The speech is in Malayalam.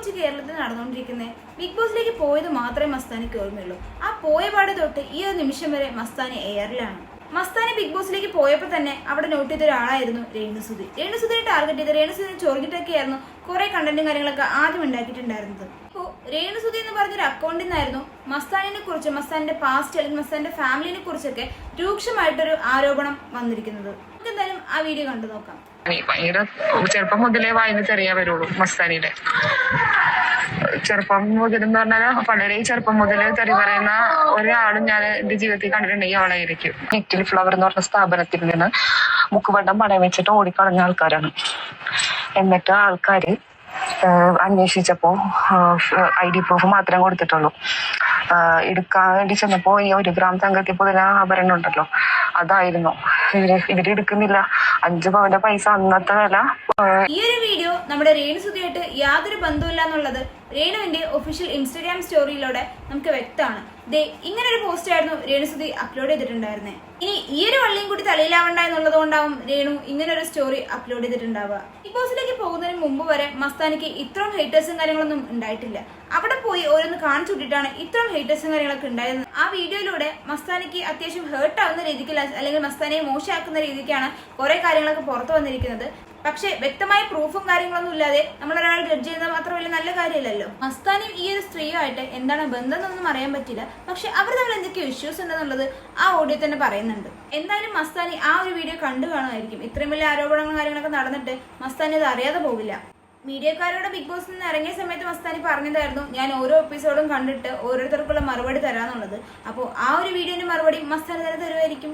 കൊച്ചു കേരളത്തിൽ നടന്നുകൊണ്ടിരിക്കുന്നത് ബിഗ് ബോസിലേക്ക് പോയത് മാത്രമേ മസ്താനിക്ക് ഓർമ്മയുള്ളൂ. ആ പോയ പാട് തൊട്ട് ഈ ഒരു നിമിഷം വരെ മസ്താനി എയറിലാണ് മസ്താനി ബിഗ് ബോസിലേക്ക് പോയപ്പോൾ തന്നെ അവിടെ നോട്ട് ചെയ്ത ഒരാളായിരുന്നു രേണുസുതി രേണുസുതിനെ ടാർഗറ്റ് ചെയ്ത് രേണുസുതിനെ ചൊറിഞ്ഞിട്ടൊക്കെയായിരുന്നു കുറെ കണ്ടന്റും കാര്യങ്ങളൊക്കെ ആദ്യം ഉണ്ടാക്കിയിട്ടുണ്ടായിരുന്നത്. ഇപ്പോൾ രേണുസുതി എന്ന് പറഞ്ഞൊരു അക്കൗണ്ടിൽ നിന്നായിരുന്നു മസ്താനിനെ കുറിച്ച് മസ്താനിന്റെ പാസ്റ്റ് അല്ലെങ്കിൽ മസ്താനിന്റെ ഫാമിലിനെ കുറിച്ചൊക്കെ രൂക്ഷമായിട്ടൊരു ആരോപണം വന്നിരിക്കുന്നത്. ആ വീഡിയോ കണ്ടു നോക്കാം. ഭയങ്കര ചെറുപ്പം മുതലേ വായന ചെറിയ വരുള്ളൂ മസ്താനിയുടെ. ചെറുപ്പം മുതൽ എന്ന് പറഞ്ഞാൽ വളരെ ചെറുപ്പം മുതൽ തെറി പറയുന്ന ഒരാളും ഞാൻ എന്റെ ജീവിതത്തിൽ കണ്ടിട്ടുണ്ടെങ്കിൽ അവളായിരിക്കും നെറ്റിൽ ഫ്ലവർ എന്ന് പറഞ്ഞ സ്ഥാപനത്തിൽ നിന്ന് മുക്കുവെണ്ണം പണയം വെച്ചിട്ട് ഓടിക്കളഞ്ഞ ആൾക്കാരാണ്. എന്നിട്ട് ആൾക്കാര് അന്വേഷിച്ചപ്പോ ഐ ഡി പ്രൂഫ് മാത്രം കൊടുത്തിട്ടുള്ളൂ. എടുക്കാൻ വേണ്ടി ചെന്നപ്പോ ഈ ഒരു ഗ്രാം തങ്കത്തിൽ പോലെ ആഭരണം ഉണ്ടല്ലോ അതായിരുന്നു. ഇവർ ഇവർ എടുക്കുന്നില്ല. അഞ്ചു പവന്റെ പൈസ അന്നത്തെ വില ഈ ഒരു വീഡിയോ നമ്മുടെ രേണു സുധിയായിട്ട് യാതൊരു ബന്ധമില്ല എന്നുള്ളത് രേണുവിന്റെ ഒഫീഷ്യൽ ഇൻസ്റ്റാഗ്രാം സ്റ്റോറിയിലൂടെ നമുക്ക് വ്യക്തമാണ്. ദേ ഇങ്ങനെ ഒരു പോസ്റ്റ് ആയിരുന്നു രേണുസുതി അപ്ലോഡ് ചെയ്തിട്ടുണ്ടായിരുന്നത് ഇനി ഈ ഒരു വള്ളിയും കൂടി തലയിലാവണ്ട എന്നുള്ളത് കൊണ്ടാവും രേണു ഇങ്ങനെ ഒരു സ്റ്റോറി അപ്ലോഡ് ചെയ്തിട്ടുണ്ടാവുക. ബിഗ് ബോസിലേക്ക് പോകുന്നതിന് മുമ്പ് വരെ മസ്താനിക്ക് ഇത്രയും ഹേറ്റേഴ്സും കാര്യങ്ങളൊന്നും ഉണ്ടായിട്ടില്ല. അവിടെ പോയി ഓരോന്ന് കാണിച്ചു വിട്ടിട്ടാണ് ഇത്രയും ഹേറ്റേഴ്സും കാര്യങ്ങളൊക്കെ ഉണ്ടായിരുന്നത് ആ വീഡിയോയിലൂടെ മസ്താനിക്ക് അത്യാവശ്യം ഹേർട്ട് ആവുന്ന രീതിക്ക് അല്ലെങ്കിൽ മസ്താനയെ മോശമാക്കുന്ന രീതിക്കാണ് കുറെ കാര്യങ്ങളൊക്കെ പുറത്തു വന്നിരിക്കുന്നത്. പക്ഷേ വ്യക്തമായ പ്രൂഫും കാര്യങ്ങളൊന്നും ഇല്ലാതെ നമ്മൾ ഒരാൾ ജഡ്ജ് ചെയ്യുന്നത് മാത്രം വലിയ നല്ല കാര്യമില്ലല്ലോ. മസ്താനും ഈ ഒരു സ്ത്രീയുമായിട്ട് എന്താണ് ബന്ധം എന്നൊന്നും അറിയാൻ പറ്റില്ല പക്ഷെ അവർ തമ്മിൽ എന്തൊക്കെയോ ഇഷ്യൂസ് ഉണ്ടെന്നുള്ളത് ആ ഓഡിയോ തന്നെ പറയുന്നുണ്ട്. എന്തായാലും മസ്താനി ആ ഒരു വീഡിയോ കണ്ടു കാണുമായിരിക്കും. ഇത്രയും വലിയ ആരോപണങ്ങളും കാര്യങ്ങളൊക്കെ നടന്നിട്ട് മസ്താനി അത് അറിയാതെ പോകില്ല മീഡിയക്കാരോട് ബിഗ് ബോസിൽ നിന്ന് ഇറങ്ങിയ സമയത്ത് മസ്താനി പറഞ്ഞതായിരുന്നു ഞാൻ ഓരോ എപ്പിസോഡും കണ്ടിട്ട് ഓരോരുത്തർക്കുള്ള മറുപടി തരാന്നുള്ളത് അപ്പോൾ ആ ഒരു വീഡിയോന്റെ മറുപടി മസ്താനി തന്നെ തരുമായിരിക്കും.